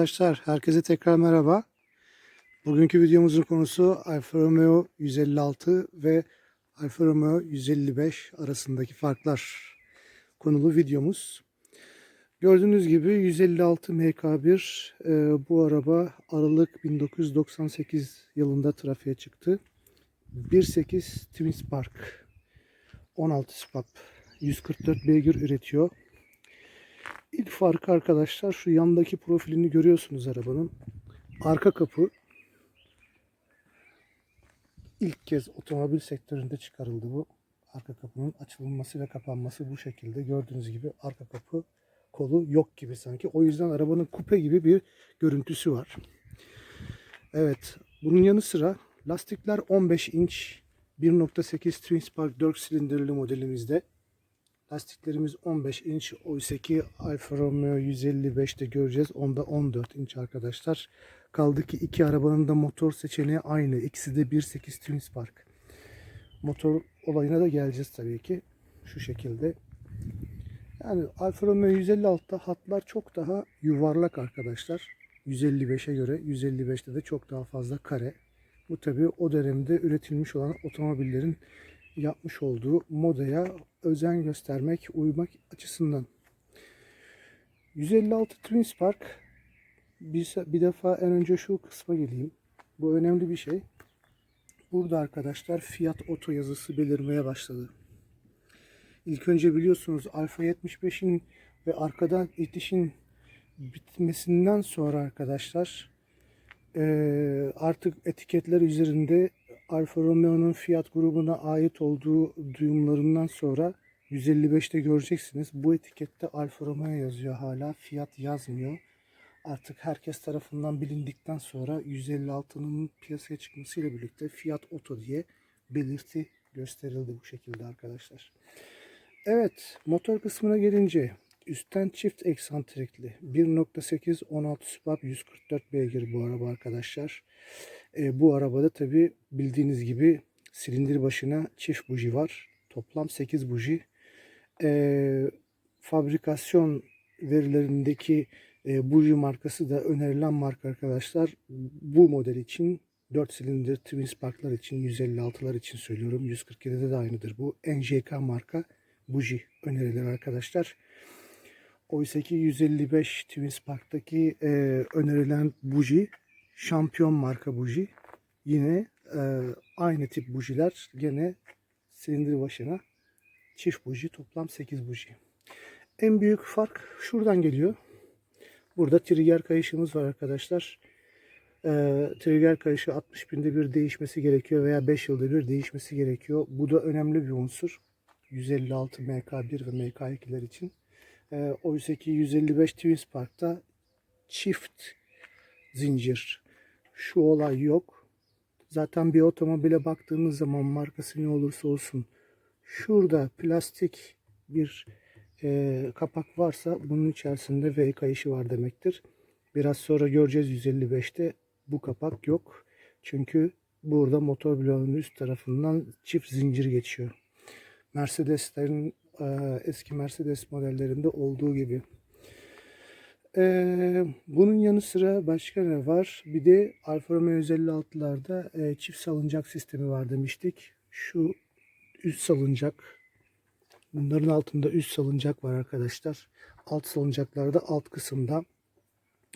arkadaşlar, herkese tekrar merhaba. Bugünkü videomuzun konusu Alfa Romeo 156 ve Alfa Romeo 155 arasındaki farklar konulu videomuz. Gördüğünüz gibi 156 MK1 e, bu araba Aralık 1998 yılında trafiğe çıktı. 1.8 Twin Spark 16 spap 144 beygir üretiyor. İlk farkı arkadaşlar şu yandaki profilini görüyorsunuz arabanın. Arka kapı ilk kez otomobil sektöründe çıkarıldı bu. Arka kapının açılması ve kapanması bu şekilde. Gördüğünüz gibi arka kapı kolu yok gibi sanki. O yüzden arabanın kupe gibi bir görüntüsü var. Evet. Bunun yanı sıra lastikler 15 inç 1.8 Twin Spark 4 silindirli modelimizde. Lastiklerimiz 15 inç. Oysa ki Alfa Romeo 155'te göreceğiz. Onda 14 inç arkadaşlar. Kaldı ki iki arabanın da motor seçeneği aynı. İkisi de 1.8 Twin Spark. Motor olayına da geleceğiz tabii ki. Şu şekilde. Yani Alfa Romeo 156'da hatlar çok daha yuvarlak arkadaşlar. 155'e göre 155'te de çok daha fazla kare. Bu tabii o dönemde üretilmiş olan otomobillerin yapmış olduğu modaya özen göstermek, uymak açısından. 156 Twin Spark bir, bir defa en önce şu kısma geleyim. Bu önemli bir şey. Burada arkadaşlar Fiat Oto yazısı belirmeye başladı. İlk önce biliyorsunuz Alfa 75'in ve arkadan itişin bitmesinden sonra arkadaşlar artık etiketler üzerinde Alfa Romeo'nun Fiat grubuna ait olduğu duyumlarından sonra 155'te göreceksiniz. Bu etikette Alfa Romeo yazıyor hala. Fiat yazmıyor. Artık herkes tarafından bilindikten sonra 156'nın piyasaya çıkmasıyla birlikte Fiat Oto diye belirti gösterildi bu şekilde arkadaşlar. Evet, motor kısmına gelince üstten çift eksantrikli 1.8 16 spap 144 beygir bu araba arkadaşlar. E, bu arabada tabi bildiğiniz gibi silindir başına çift buji var. Toplam 8 buji. E, fabrikasyon verilerindeki e, buji markası da önerilen marka arkadaşlar. Bu model için 4 silindir Twin Spark'lar için 156'lar için söylüyorum. 147'de de aynıdır bu. NJK marka buji önerilir arkadaşlar. Oysa ki 155 Twin Spark'taki e, önerilen buji şampiyon marka buji. Yine e, aynı tip bujiler gene silindir başına çift buji toplam 8 buji. En büyük fark şuradan geliyor. Burada trigger kayışımız var arkadaşlar. E, trigger kayışı 60 binde bir değişmesi gerekiyor veya 5 yılda bir değişmesi gerekiyor. Bu da önemli bir unsur. 156 MK1 ve MK2'ler için. E, oysa ki 155 Twin Spark'ta çift zincir şu olay yok. Zaten bir otomobile baktığınız zaman markası ne olursa olsun şurada plastik bir e, kapak varsa bunun içerisinde V kayışı var demektir. Biraz sonra göreceğiz 155'te bu kapak yok. Çünkü burada motor bloğunun üst tarafından çift zincir geçiyor. Mercedeslerin e, eski Mercedes modellerinde olduğu gibi. Ee, bunun yanı sıra başka ne var? Bir de Alfa Romeo 156'larda e, çift salıncak sistemi var demiştik. Şu üst salıncak. Bunların altında üst salıncak var arkadaşlar. Alt salıncaklarda alt kısımda.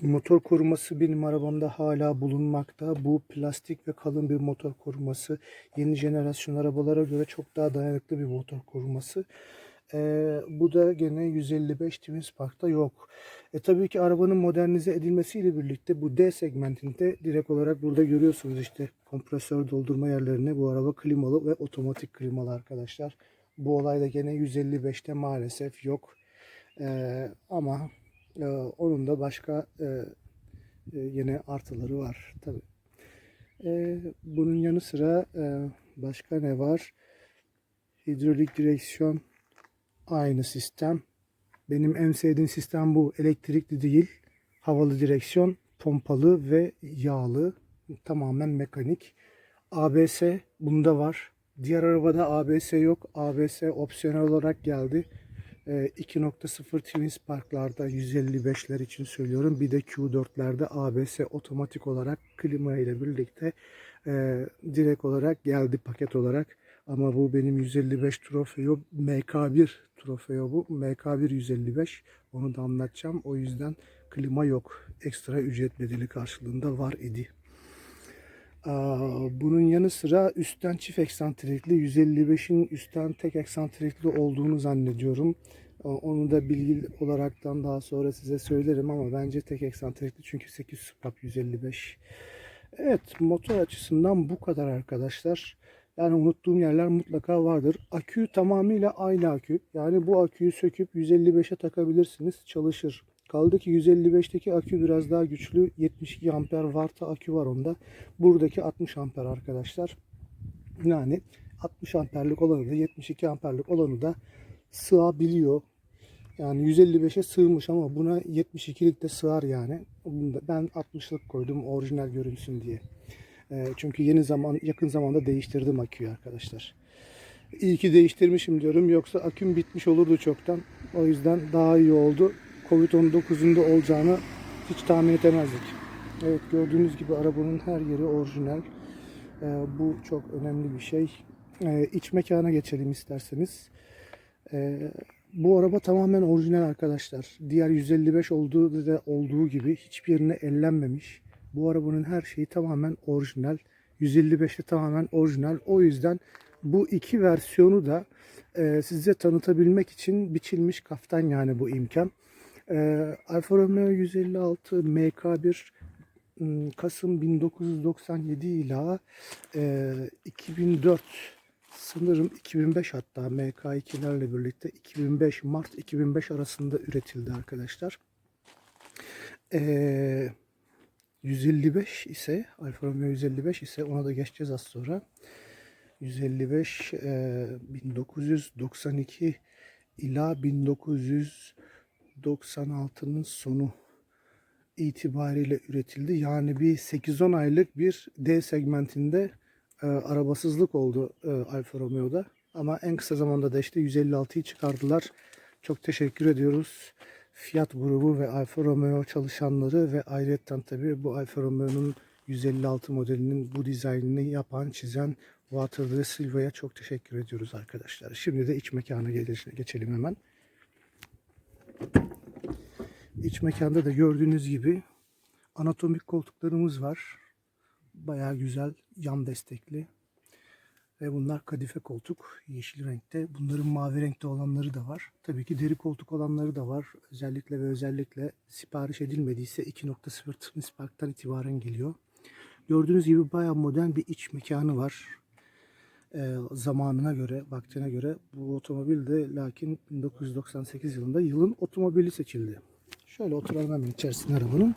Motor koruması benim arabamda hala bulunmakta. Bu plastik ve kalın bir motor koruması. Yeni jenerasyon arabalara göre çok daha dayanıklı bir motor koruması. Ee, bu da gene 155 Twin Spark'ta yok. E tabii ki arabanın modernize edilmesiyle birlikte bu D segmentinde direkt olarak burada görüyorsunuz işte kompresör doldurma yerlerini bu araba klimalı ve otomatik klimalı arkadaşlar. Bu olay da gene 155'te maalesef yok. Ee, ama e, onun da başka e, e, yine artıları var tabii. E, bunun yanı sıra e, başka ne var? Hidrolik direksiyon aynı sistem. Benim en sevdiğim sistem bu. Elektrikli değil. Havalı direksiyon, pompalı ve yağlı. Tamamen mekanik. ABS bunda var. Diğer arabada ABS yok. ABS opsiyonel olarak geldi. Ee, 2.0 Twin Spark'larda 155'ler için söylüyorum. Bir de Q4'lerde ABS otomatik olarak klima ile birlikte e, direkt olarak geldi paket olarak. Ama bu benim 155 Trofeo MK1 Trofeo bu. MK1 155. Onu da anlatacağım. O yüzden klima yok. Ekstra ücret bedeli karşılığında var idi. Bunun yanı sıra üstten çift eksantrikli 155'in üstten tek eksantrikli olduğunu zannediyorum. Onu da bilgi olaraktan daha sonra size söylerim ama bence tek eksantrikli çünkü 8 swap 155. Evet motor açısından bu kadar arkadaşlar. Yani unuttuğum yerler mutlaka vardır. Akü tamamıyla aynı akü. Yani bu aküyü söküp 155'e takabilirsiniz. Çalışır. Kaldı ki 155'teki akü biraz daha güçlü. 72 amper varta akü var onda. Buradaki 60 amper arkadaşlar. Yani 60 amperlik olanı da 72 amperlik olanı da sığabiliyor. Yani 155'e sığmış ama buna 72'lik de sığar yani. Ben 60'lık koydum orijinal görünsün diye. Ee, çünkü yeni zaman yakın zamanda değiştirdim aküyü arkadaşlar. İyi ki değiştirmişim diyorum. Yoksa aküm bitmiş olurdu çoktan. O yüzden daha iyi oldu. Covid-19'un da olacağını hiç tahmin edemezdik. Evet gördüğünüz gibi arabanın her yeri orijinal. Ee, bu çok önemli bir şey. Ee, iç mekana geçelim isterseniz. Bu araba tamamen orijinal arkadaşlar. Diğer 155 olduğu da olduğu gibi hiçbir yerine ellenmemiş. Bu arabanın her şeyi tamamen orijinal. 155'i tamamen orijinal. O yüzden bu iki versiyonu da e, size tanıtabilmek için biçilmiş kaftan yani bu imkan. E, Alfa Romeo 156 MK1 m, Kasım 1997 ila e, 2004 sanırım 2005 hatta MK2'lerle birlikte 2005 Mart 2005 arasında üretildi arkadaşlar. Eee 155 ise Alfa Romeo 155 ise ona da geçeceğiz az sonra. 155 e, 1992 ila 1996'nın sonu itibariyle üretildi. Yani bir 8-10 aylık bir D segmentinde e, arabasızlık oldu e, Alfa Romeo'da. Ama en kısa zamanda da işte 156'yı çıkardılar. Çok teşekkür ediyoruz. Fiat grubu ve Alfa Romeo çalışanları ve ayrıca tabii bu Alfa Romeo'nun 156 modelinin bu dizaynını yapan, çizen Water ve Silva'ya çok teşekkür ediyoruz arkadaşlar. Şimdi de iç mekana geçelim hemen. İç mekanda da gördüğünüz gibi anatomik koltuklarımız var. Bayağı güzel yan destekli. Ve bunlar kadife koltuk yeşil renkte. Bunların mavi renkte olanları da var. Tabii ki deri koltuk olanları da var. Özellikle ve özellikle sipariş edilmediyse 2.0 Twin Spark'tan itibaren geliyor. Gördüğünüz gibi bayağı modern bir iç mekanı var. Ee, zamanına göre, vaktine göre bu otomobil de lakin 1998 yılında yılın otomobili seçildi. Şöyle oturalım hemen içerisine arabanın.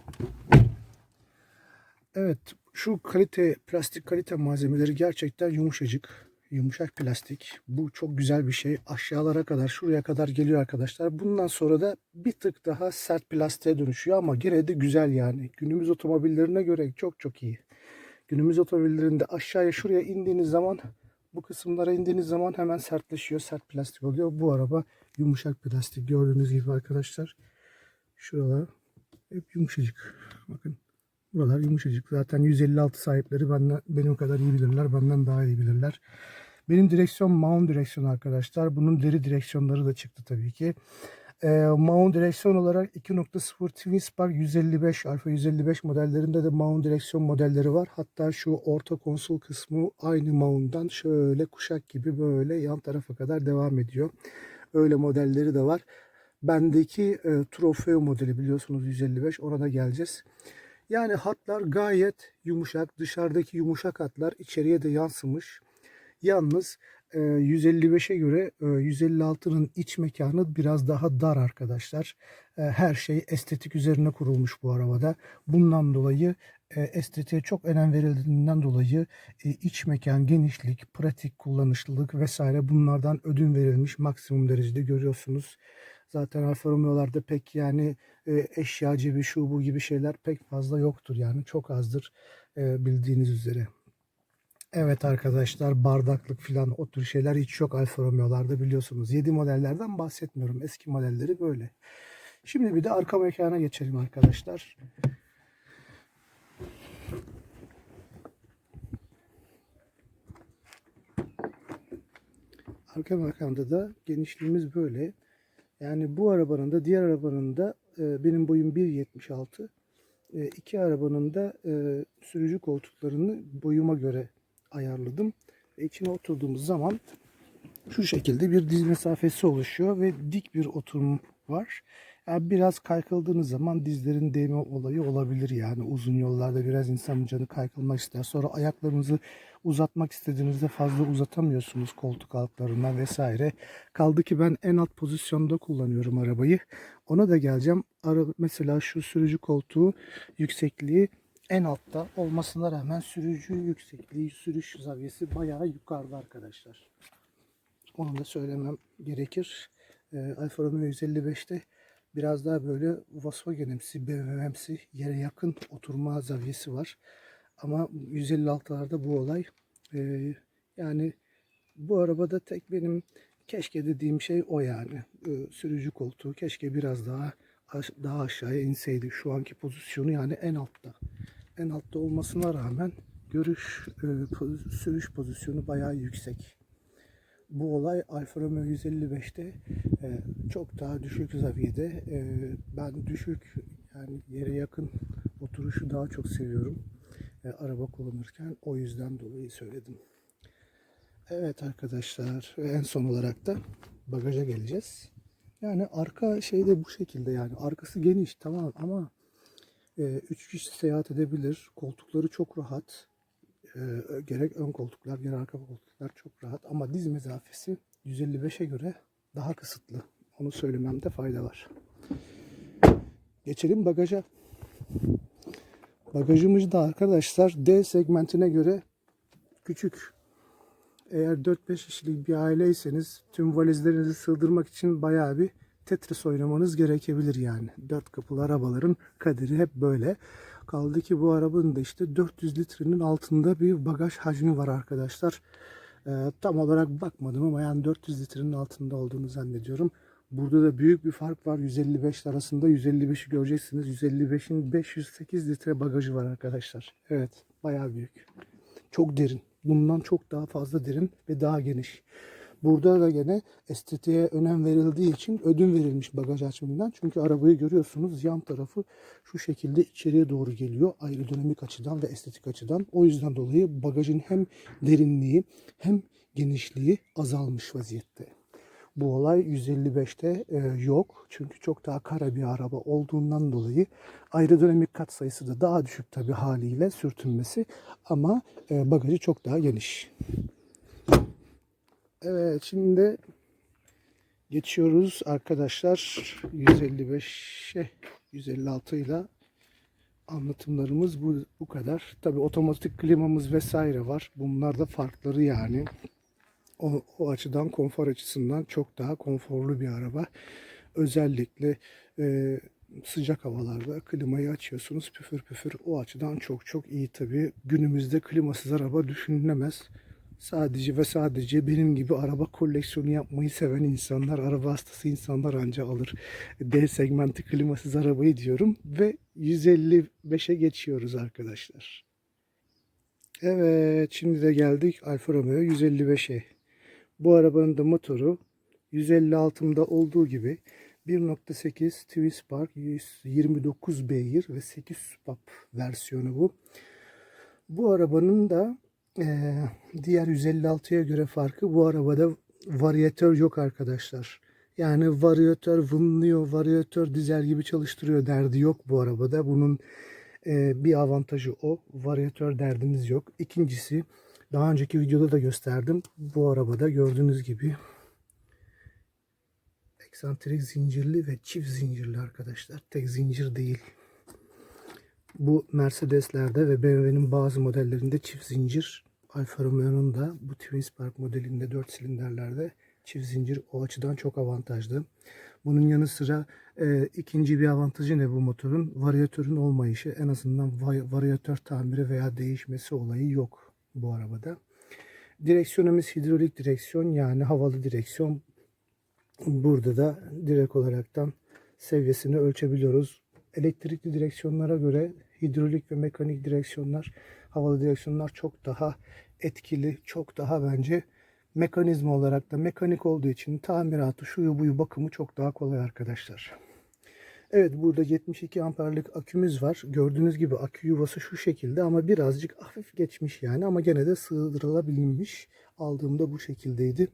Evet, şu kalite, plastik kalite malzemeleri gerçekten yumuşacık. Yumuşak plastik. Bu çok güzel bir şey. Aşağılara kadar, şuraya kadar geliyor arkadaşlar. Bundan sonra da bir tık daha sert plastiğe dönüşüyor ama gene de güzel yani. Günümüz otomobillerine göre çok çok iyi. Günümüz otomobillerinde aşağıya şuraya indiğiniz zaman bu kısımlara indiğiniz zaman hemen sertleşiyor. Sert plastik oluyor. Bu araba yumuşak plastik. Gördüğünüz gibi arkadaşlar. Şuralar hep yumuşacık. Bakın. Buralar yumuşacık. Zaten 156 sahipleri benden, benim kadar iyi bilirler. Benden daha iyi bilirler. Benim direksiyon mount direksiyonu arkadaşlar. Bunun deri direksiyonları da çıktı tabii ki. Ee, mount direksiyon olarak 2.0 Twin Spark 155 Alfa 155 modellerinde de mount direksiyon modelleri var. Hatta şu orta konsol kısmı aynı mount'dan şöyle kuşak gibi böyle yan tarafa kadar devam ediyor. Öyle modelleri de var. Bendeki e, Trofeo modeli biliyorsunuz 155 ona da geleceğiz. Yani hatlar gayet yumuşak. Dışarıdaki yumuşak hatlar içeriye de yansımış. Yalnız e, 155'e göre e, 156'nın iç mekanı biraz daha dar arkadaşlar. E, her şey estetik üzerine kurulmuş bu arabada. Bundan dolayı e, estetiğe çok önem verildiğinden dolayı e, iç mekan, genişlik, pratik kullanışlılık vesaire bunlardan ödün verilmiş maksimum derecede görüyorsunuz. Zaten Alfa Romeo'larda pek yani e, eşya cebi şu bu gibi şeyler pek fazla yoktur yani çok azdır e, bildiğiniz üzere. Evet arkadaşlar bardaklık falan o tür şeyler hiç yok Alfa Romeo'larda biliyorsunuz. 7 modellerden bahsetmiyorum. Eski modelleri böyle. Şimdi bir de arka mekana geçelim arkadaşlar. Arka mekanda da genişliğimiz böyle. Yani bu arabanın da diğer arabanın da e, benim boyum 1.76. E, iki arabanın da e, sürücü koltuklarını boyuma göre ayarladım. Ve içine oturduğumuz zaman şu şekilde bir diz mesafesi oluşuyor ve dik bir oturum var. Yani biraz kaykıldığınız zaman dizlerin değme olayı olabilir yani uzun yollarda biraz insanın canı kaykılmak ister. Sonra ayaklarınızı uzatmak istediğinizde fazla uzatamıyorsunuz koltuk altlarından vesaire. Kaldı ki ben en alt pozisyonda kullanıyorum arabayı. Ona da geleceğim. Ara, mesela şu sürücü koltuğu yüksekliği en altta olmasına rağmen sürücü yüksekliği, sürüş zaviyesi bayağı yukarıda arkadaşlar. Onu da söylemem gerekir. Ee, Alfa Romeo 155'te biraz daha böyle Volkswagen'imsi, BMW'msi yere yakın oturma zaviyesi var. Ama 156'larda bu olay e, yani bu arabada tek benim keşke dediğim şey o yani. Ee, sürücü koltuğu keşke biraz daha daha aşağıya inseydi. Şu anki pozisyonu yani en altta. En altta olmasına rağmen görüş e, sürüş pozisyonu bayağı yüksek. Bu olay Alfa Romeo 155'te e, çok daha düşük zaviyede. E, ben düşük yani yere yakın oturuşu daha çok seviyorum. E, araba kullanırken o yüzden dolayı söyledim. Evet arkadaşlar en son olarak da bagaja geleceğiz. Yani arka şeyde bu şekilde yani arkası geniş tamam ama 3 kişi seyahat edebilir. Koltukları çok rahat. E, gerek ön koltuklar gerek arka koltuklar çok rahat ama diz mesafesi 155'e göre daha kısıtlı. Onu söylememde fayda var. Geçelim bagaja. Bagajımız da arkadaşlar D segmentine göre küçük. Eğer 4-5 kişilik bir aileyseniz tüm valizlerinizi sığdırmak için bayağı bir Tetris oynamanız gerekebilir yani. Dört kapılı arabaların kaderi hep böyle. Kaldı ki bu arabanın da işte 400 litrenin altında bir bagaj hacmi var arkadaşlar. Ee, tam olarak bakmadım ama yani 400 litrenin altında olduğunu zannediyorum. Burada da büyük bir fark var 155 arasında. 155'i göreceksiniz. 155'in 508 litre bagajı var arkadaşlar. Evet bayağı büyük. Çok derin. Bundan çok daha fazla derin ve daha geniş. Burada da gene estetiğe önem verildiği için ödün verilmiş bagaj açımından. Çünkü arabayı görüyorsunuz yan tarafı şu şekilde içeriye doğru geliyor. Aerodinamik açıdan ve estetik açıdan. O yüzden dolayı bagajın hem derinliği hem genişliği azalmış vaziyette. Bu olay 155'te e, yok. Çünkü çok daha kara bir araba olduğundan dolayı aerodinamik kat sayısı da daha düşük tabi haliyle sürtünmesi ama e, bagajı çok daha geniş. Evet şimdi geçiyoruz arkadaşlar 155'e 156 ile anlatımlarımız bu, bu kadar. Tabi otomatik klimamız vesaire var. Bunlar da farkları yani. O, o açıdan konfor açısından çok daha konforlu bir araba. Özellikle e, sıcak havalarda klimayı açıyorsunuz püfür püfür. O açıdan çok çok iyi tabi. Günümüzde klimasız araba düşünülemez. Sadece ve sadece benim gibi araba koleksiyonu yapmayı seven insanlar, araba hastası insanlar anca alır. D segmenti klimasız arabayı diyorum ve 155'e geçiyoruz arkadaşlar. Evet, şimdi de geldik Alfa Romeo 155'e. Bu arabanın da motoru 156'mda olduğu gibi 1.8 Twispark 129 beygir ve 8 supap versiyonu bu. Bu arabanın da ee, diğer 156'ya göre farkı bu arabada varyatör yok arkadaşlar. Yani varyatör vınlıyor, varyatör dizel gibi çalıştırıyor derdi yok bu arabada. Bunun e, bir avantajı o. Varyatör derdiniz yok. İkincisi daha önceki videoda da gösterdim. Bu arabada gördüğünüz gibi eksantrik zincirli ve çift zincirli arkadaşlar. Tek zincir değil. Bu Mercedes'lerde ve BMW'nin bazı modellerinde çift zincir. Alfa Romeo'nun da bu Twin Spark modelinde 4 silinderlerde çift zincir o açıdan çok avantajlı. Bunun yanı sıra e, ikinci bir avantajı ne bu motorun? Varyatörün olmayışı. En azından varyatör tamiri veya değişmesi olayı yok bu arabada. Direksiyonumuz hidrolik direksiyon yani havalı direksiyon. Burada da direkt olaraktan seviyesini ölçebiliyoruz. Elektrikli direksiyonlara göre hidrolik ve mekanik direksiyonlar, havalı direksiyonlar çok daha etkili, çok daha bence mekanizma olarak da mekanik olduğu için tamiratı, şuyu buyu bakımı çok daha kolay arkadaşlar. Evet burada 72 amperlik akümüz var. Gördüğünüz gibi akü yuvası şu şekilde ama birazcık hafif geçmiş yani ama gene de sığdırılabilmiş. Aldığımda bu şekildeydi.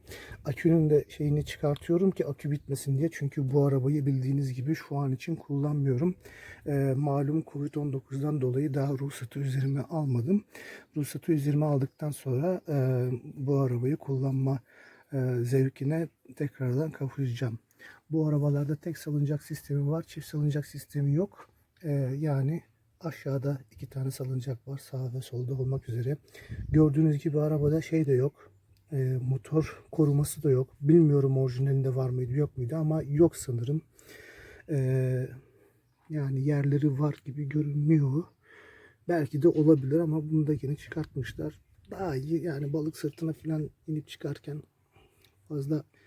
Akünün de şeyini çıkartıyorum ki akü bitmesin diye. Çünkü bu arabayı bildiğiniz gibi şu an için kullanmıyorum. Ee, malum Covid-19'dan dolayı daha ruhsatı üzerime almadım. Ruhsatı üzerime aldıktan sonra e, bu arabayı kullanma e, zevkine tekrardan kavuşacağım. Bu arabalarda tek salıncak sistemi var. Çift salıncak sistemi yok. Ee, yani aşağıda iki tane salıncak var. Sağ ve solda olmak üzere. Gördüğünüz gibi arabada şey de yok. Ee, motor koruması da yok. Bilmiyorum orijinalinde var mıydı yok muydu ama yok sanırım. Ee, yani yerleri var gibi görünmüyor. Belki de olabilir ama bunu da yine çıkartmışlar. Daha iyi yani balık sırtına falan inip çıkarken fazla e,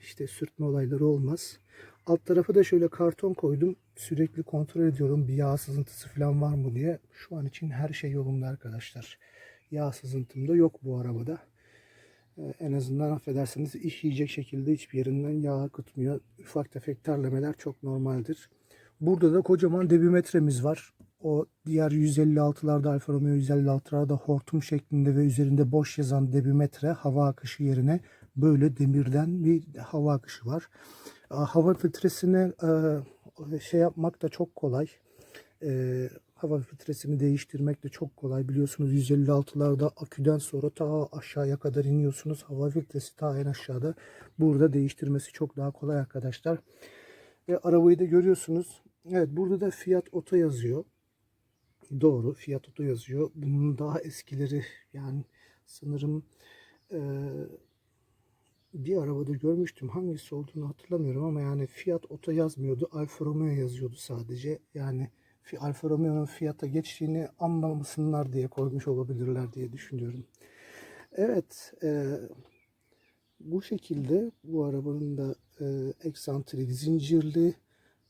işte sürtme olayları olmaz. Alt tarafa da şöyle karton koydum. Sürekli kontrol ediyorum bir yağ sızıntısı falan var mı diye. Şu an için her şey yolunda arkadaşlar. Yağ sızıntım da yok bu arabada. E, en azından affedersiniz iş yiyecek şekilde hiçbir yerinden yağ akıtmıyor. Ufak tefek terlemeler çok normaldir. Burada da kocaman debimetremiz var. O diğer 156'larda Alfa Romeo 156'larda hortum şeklinde ve üzerinde boş yazan debimetre hava akışı yerine böyle demirden bir hava akışı var. Hava filtresini şey yapmak da çok kolay. Hava filtresini değiştirmek de çok kolay. Biliyorsunuz 156'larda aküden sonra ta aşağıya kadar iniyorsunuz. Hava filtresi ta en aşağıda. Burada değiştirmesi çok daha kolay arkadaşlar. Ve arabayı da görüyorsunuz. Evet burada da Fiat Oto yazıyor. Doğru Fiat Oto yazıyor. Bunun daha eskileri yani sanırım bir arabada görmüştüm. Hangisi olduğunu hatırlamıyorum ama yani Fiat Oto yazmıyordu. Alfa Romeo yazıyordu sadece. Yani Alfa Romeo'nun Fiat'a geçtiğini anlamasınlar diye koymuş olabilirler diye düşünüyorum. Evet. E, bu şekilde bu arabanın da e, eksantrik zincirli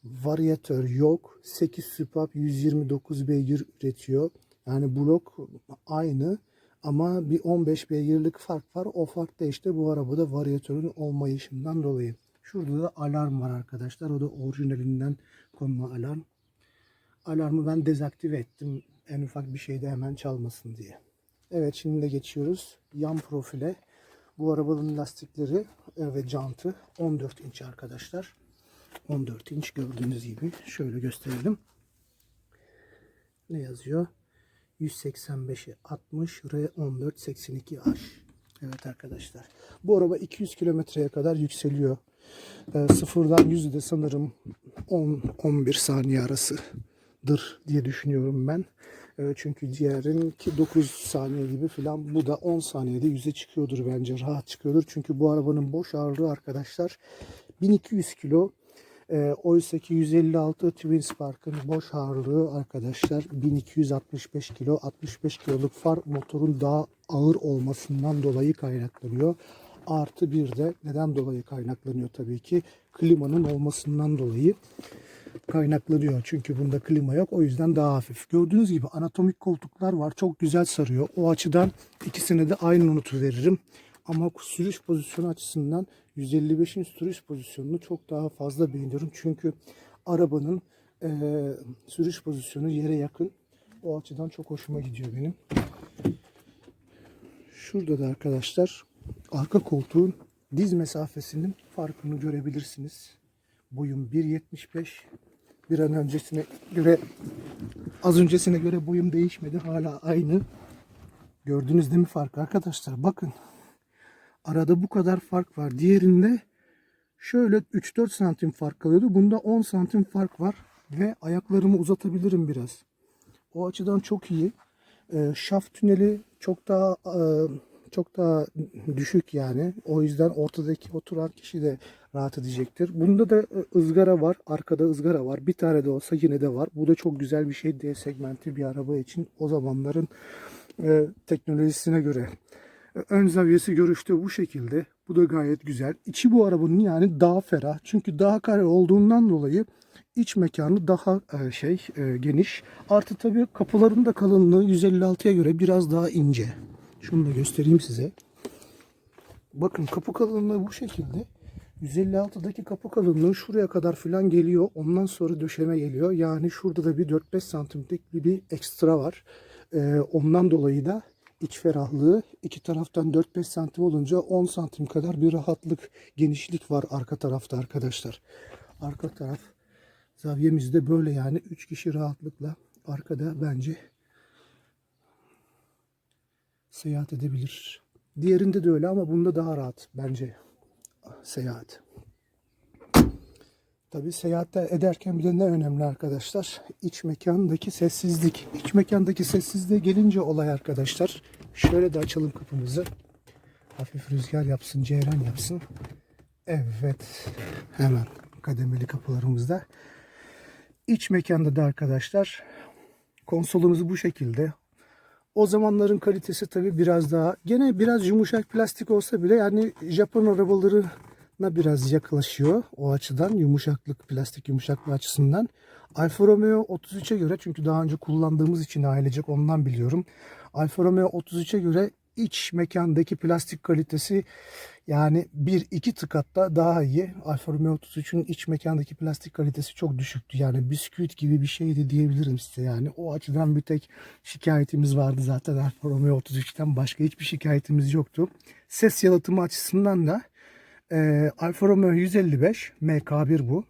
varyatör yok. 8 süpap 129 beygir üretiyor. Yani blok aynı. Ama bir 15 beygirlik fark var. O fark da işte bu arabada varyatörün olmayışından dolayı. Şurada da alarm var arkadaşlar. O da orijinalinden konma alarm. Alarmı ben dezaktive ettim. En ufak bir şeyde hemen çalmasın diye. Evet şimdi de geçiyoruz. Yan profile. Bu arabanın lastikleri ve jantı 14 inç arkadaşlar. 14 inç gördüğünüz gibi. Şöyle gösterelim. Ne yazıyor? 185'e 60 R14 82H. Evet arkadaşlar. Bu araba 200 kilometreye kadar yükseliyor. E, sıfırdan 100'ü de sanırım 10-11 saniye arasıdır diye düşünüyorum ben. E, çünkü diğerinki 9 saniye gibi filan. Bu da 10 saniyede 100'e çıkıyordur bence. Rahat çıkıyordur. Çünkü bu arabanın boş ağırlığı arkadaşlar 1200 kilo. E, Oysa ki 156 Twin Spark'ın boş ağırlığı arkadaşlar 1265 kilo. 65 kiloluk far motorun daha ağır olmasından dolayı kaynaklanıyor. Artı bir de neden dolayı kaynaklanıyor tabii ki klimanın olmasından dolayı kaynaklanıyor. Çünkü bunda klima yok. O yüzden daha hafif. Gördüğünüz gibi anatomik koltuklar var. Çok güzel sarıyor. O açıdan ikisine de aynı notu veririm. Ama sürüş pozisyonu açısından 155'in sürüş pozisyonunu çok daha fazla beğeniyorum. Çünkü arabanın e, sürüş pozisyonu yere yakın. O açıdan çok hoşuma gidiyor benim. Şurada da arkadaşlar arka koltuğun diz mesafesinin farkını görebilirsiniz. Boyum 1.75. Bir an öncesine göre az öncesine göre boyum değişmedi. Hala aynı. Gördünüz değil mi farkı arkadaşlar? Bakın. Arada bu kadar fark var. Diğerinde şöyle 3-4 santim fark kalıyordu. Bunda 10 santim fark var. Ve ayaklarımı uzatabilirim biraz. O açıdan çok iyi. E, şaft tüneli çok daha e, çok daha düşük yani. O yüzden ortadaki oturan kişi de rahat edecektir. Bunda da e, ızgara var. Arkada ızgara var. Bir tane de olsa yine de var. Bu da çok güzel bir şey. D segmenti bir araba için o zamanların e, teknolojisine göre. E, Ön zaviyesi görüşte bu şekilde. Bu da gayet güzel. İçi bu arabanın yani daha ferah. Çünkü daha kare olduğundan dolayı iç mekanı daha e, şey e, geniş. Artı tabii kapıların da kalınlığı 156'ya göre biraz daha ince. Şunu da göstereyim size. Bakın kapı kalınlığı bu şekilde. 156'daki kapı kalınlığı şuraya kadar filan geliyor. Ondan sonra döşeme geliyor. Yani şurada da bir 4-5 santimlik bir, ekstra var. Ee, ondan dolayı da iç ferahlığı iki taraftan 4-5 santim olunca 10 santim kadar bir rahatlık, genişlik var arka tarafta arkadaşlar. Arka taraf zaviyemizde böyle yani 3 kişi rahatlıkla arkada bence seyahat edebilir. Diğerinde de öyle ama bunda daha rahat bence seyahat. Tabii seyahatte ederken bir de ne önemli arkadaşlar? İç mekandaki sessizlik. İç mekandaki sessizliğe gelince olay arkadaşlar. Şöyle de açalım kapımızı. Hafif rüzgar yapsın, ceyran yapsın. Evet. Hemen kademeli kapılarımızda. İç mekanda da arkadaşlar konsolumuz bu şekilde. O zamanların kalitesi tabii biraz daha gene biraz yumuşak plastik olsa bile yani Japon arabalarına biraz yaklaşıyor o açıdan yumuşaklık plastik yumuşaklığı açısından. Alfa Romeo 33'e göre çünkü daha önce kullandığımız için ailecek ondan biliyorum. Alfa Romeo 33'e göre iç mekandaki plastik kalitesi yani bir iki tık hatta daha iyi. Alfa Romeo 33'ün iç mekandaki plastik kalitesi çok düşüktü. Yani bisküvit gibi bir şeydi diyebilirim size. Yani o açıdan bir tek şikayetimiz vardı zaten Alfa Romeo 33'ten başka hiçbir şikayetimiz yoktu. Ses yalıtımı açısından da e, Alfa Romeo 155 MK1 bu.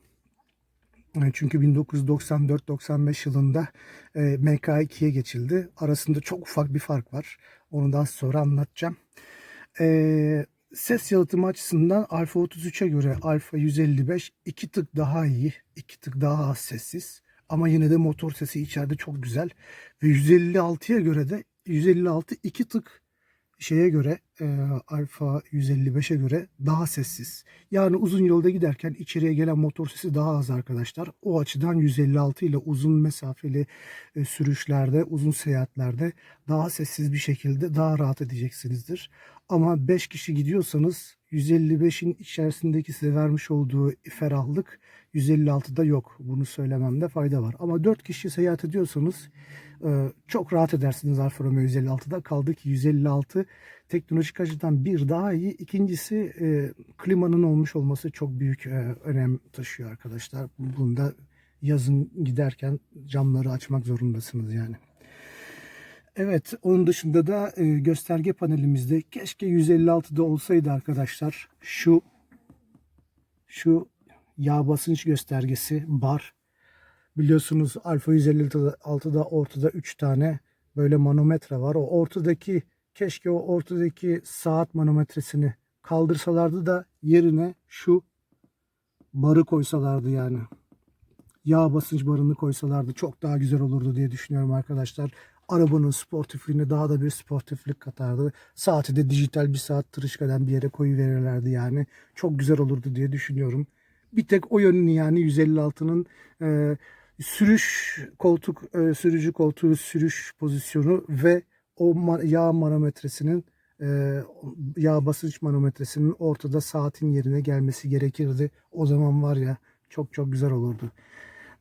E, Çünkü 1994-95 yılında e, MK2'ye geçildi. Arasında çok ufak bir fark var. Onu daha sonra anlatacağım. E, ses yalıtımı açısından Alfa 33'e göre Alfa 155 iki tık daha iyi, iki tık daha az sessiz. Ama yine de motor sesi içeride çok güzel. Ve 156'ya göre de 156 iki tık şeye göre e, Alfa 155'e göre daha sessiz. Yani uzun yolda giderken içeriye gelen motor sesi daha az arkadaşlar. O açıdan 156 ile uzun mesafeli e, sürüşlerde, uzun seyahatlerde daha sessiz bir şekilde daha rahat edeceksinizdir. Ama 5 kişi gidiyorsanız 155'in içerisindeki size vermiş olduğu ferahlık 156'da yok. Bunu söylememde fayda var. Ama 4 kişi seyahat ediyorsanız çok rahat edersiniz Alfa Romeo 156'da. Kaldı ki 156 teknolojik açıdan bir daha iyi. İkincisi e, klimanın olmuş olması çok büyük e, önem taşıyor arkadaşlar. Bunda yazın giderken camları açmak zorundasınız yani. Evet, onun dışında da e, gösterge panelimizde keşke 156'da olsaydı arkadaşlar. Şu şu yağ basınç göstergesi bar. Biliyorsunuz Alfa 156'da ortada 3 tane böyle manometre var. O ortadaki keşke o ortadaki saat manometresini kaldırsalardı da yerine şu barı koysalardı yani yağ basınç barını koysalardı çok daha güzel olurdu diye düşünüyorum arkadaşlar. Arabanın sportifliğine daha da bir sportiflik katardı. Saati de dijital bir saat tırışkadan bir yere koyu verirlerdi yani. Çok güzel olurdu diye düşünüyorum. Bir tek o yönünü yani 156'nın e, sürüş koltuk e, sürücü koltuğu sürüş pozisyonu ve o yağ manometresinin e, yağ basınç manometresinin ortada saatin yerine gelmesi gerekirdi. O zaman var ya çok çok güzel olurdu.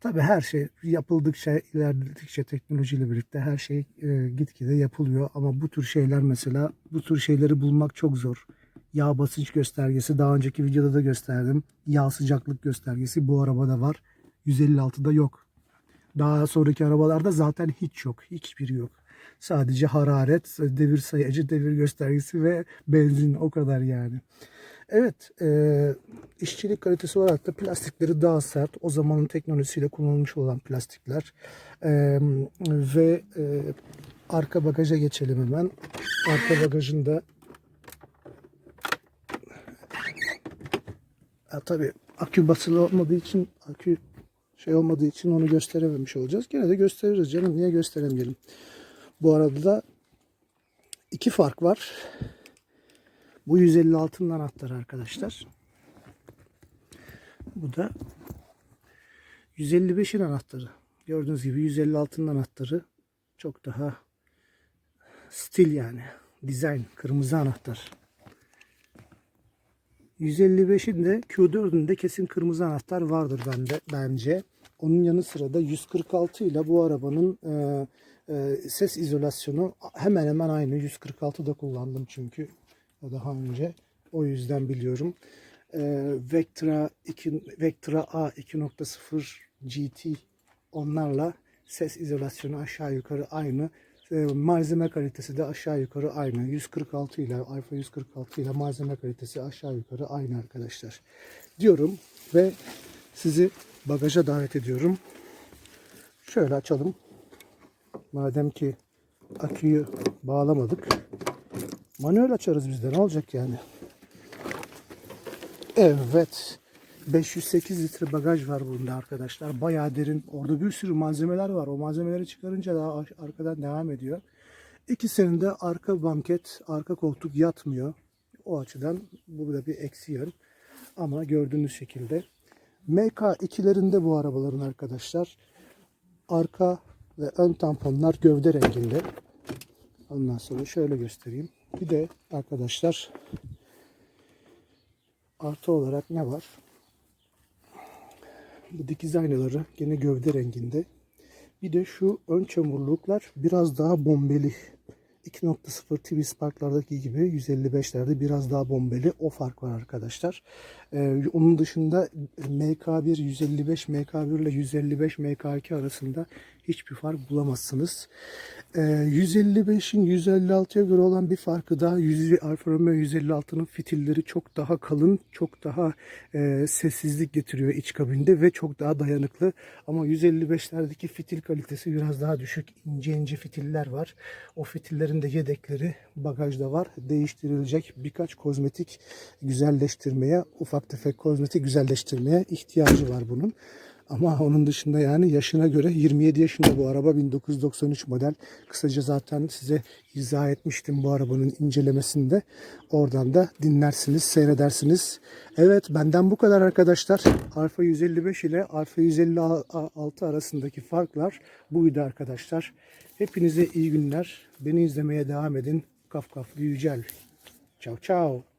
Tabii her şey yapıldıkça, ilerledikçe teknolojiyle birlikte her şey e, gitgide yapılıyor. Ama bu tür şeyler mesela, bu tür şeyleri bulmak çok zor. Yağ basınç göstergesi daha önceki videoda da gösterdim. Yağ sıcaklık göstergesi bu arabada var. 156'da yok. Daha sonraki arabalarda zaten hiç yok. Hiçbiri yok. Sadece hararet, devir sayacı, devir göstergesi ve benzin o kadar yani. Evet, e, işçilik kalitesi olarak da plastikleri daha sert. O zamanın teknolojisiyle kullanılmış olan plastikler. E, ve e, arka bagaja geçelim hemen. Arka bagajında ya tabii akü basılı olmadığı için akü şey olmadığı için onu gösterememiş olacağız. Gene de gösteririz canım. Niye gösteremeyelim? Bu arada da iki fark var. Bu 156'nın anahtarı arkadaşlar. Bu da 155'in anahtarı. Gördüğünüz gibi 156'nın anahtarı çok daha stil yani. Dizayn. Kırmızı anahtar. 155'in de Q4'ün de kesin kırmızı anahtar vardır bende bence. Onun yanı sıra da 146 ile bu arabanın e, e, ses izolasyonu hemen hemen aynı. 146'da kullandım çünkü daha önce. O yüzden biliyorum. E, Vectra 2 Vectra A 2.0 GT onlarla ses izolasyonu aşağı yukarı aynı. E, malzeme kalitesi de aşağı yukarı aynı. 146 ile Alfa 146 ile malzeme kalitesi aşağı yukarı aynı arkadaşlar. Diyorum ve sizi bagaja davet ediyorum. Şöyle açalım. Madem ki aküyü bağlamadık. Manuel açarız biz de ne olacak yani. Evet. 508 litre bagaj var bunda arkadaşlar. Bayağı derin. Orada bir sürü malzemeler var. O malzemeleri çıkarınca daha ar- arkadan devam ediyor. İkisinin de arka banket, arka koltuk yatmıyor. O açıdan bu da bir eksi yön. Ama gördüğünüz şekilde MK2'lerinde bu arabaların arkadaşlar arka ve ön tamponlar gövde renginde. Ondan sonra şöyle göstereyim. Bir de arkadaşlar artı olarak ne var? Bu dikiz aynaları gene gövde renginde. Bir de şu ön çamurluklar biraz daha bombeli. 2.0 TV Spark'lardaki gibi 155'lerde biraz daha bombeli. O fark var arkadaşlar. Ee, onun dışında MK1 155 MK1 ile 155 MK2 arasında hiçbir fark bulamazsınız. Ee, 155'in 156'ya göre olan bir farkı da 100 Alfa Romeo 156'nın fitilleri çok daha kalın, çok daha e, sessizlik getiriyor iç kabinde ve çok daha dayanıklı. Ama 155'lerdeki fitil kalitesi biraz daha düşük. ince ince fitiller var. O fitillerin de yedekleri bagajda var. Değiştirilecek birkaç kozmetik güzelleştirmeye, ufak tefek kozmetik güzelleştirmeye ihtiyacı var bunun. Ama onun dışında yani yaşına göre 27 yaşında bu araba 1993 model. Kısaca zaten size izah etmiştim bu arabanın incelemesinde. Oradan da dinlersiniz, seyredersiniz. Evet benden bu kadar arkadaşlar. Alfa 155 ile Alfa 156 arasındaki farklar buydu arkadaşlar. Hepinize iyi günler. Beni izlemeye devam edin. Kaf kaflı Yücel. Ciao ciao.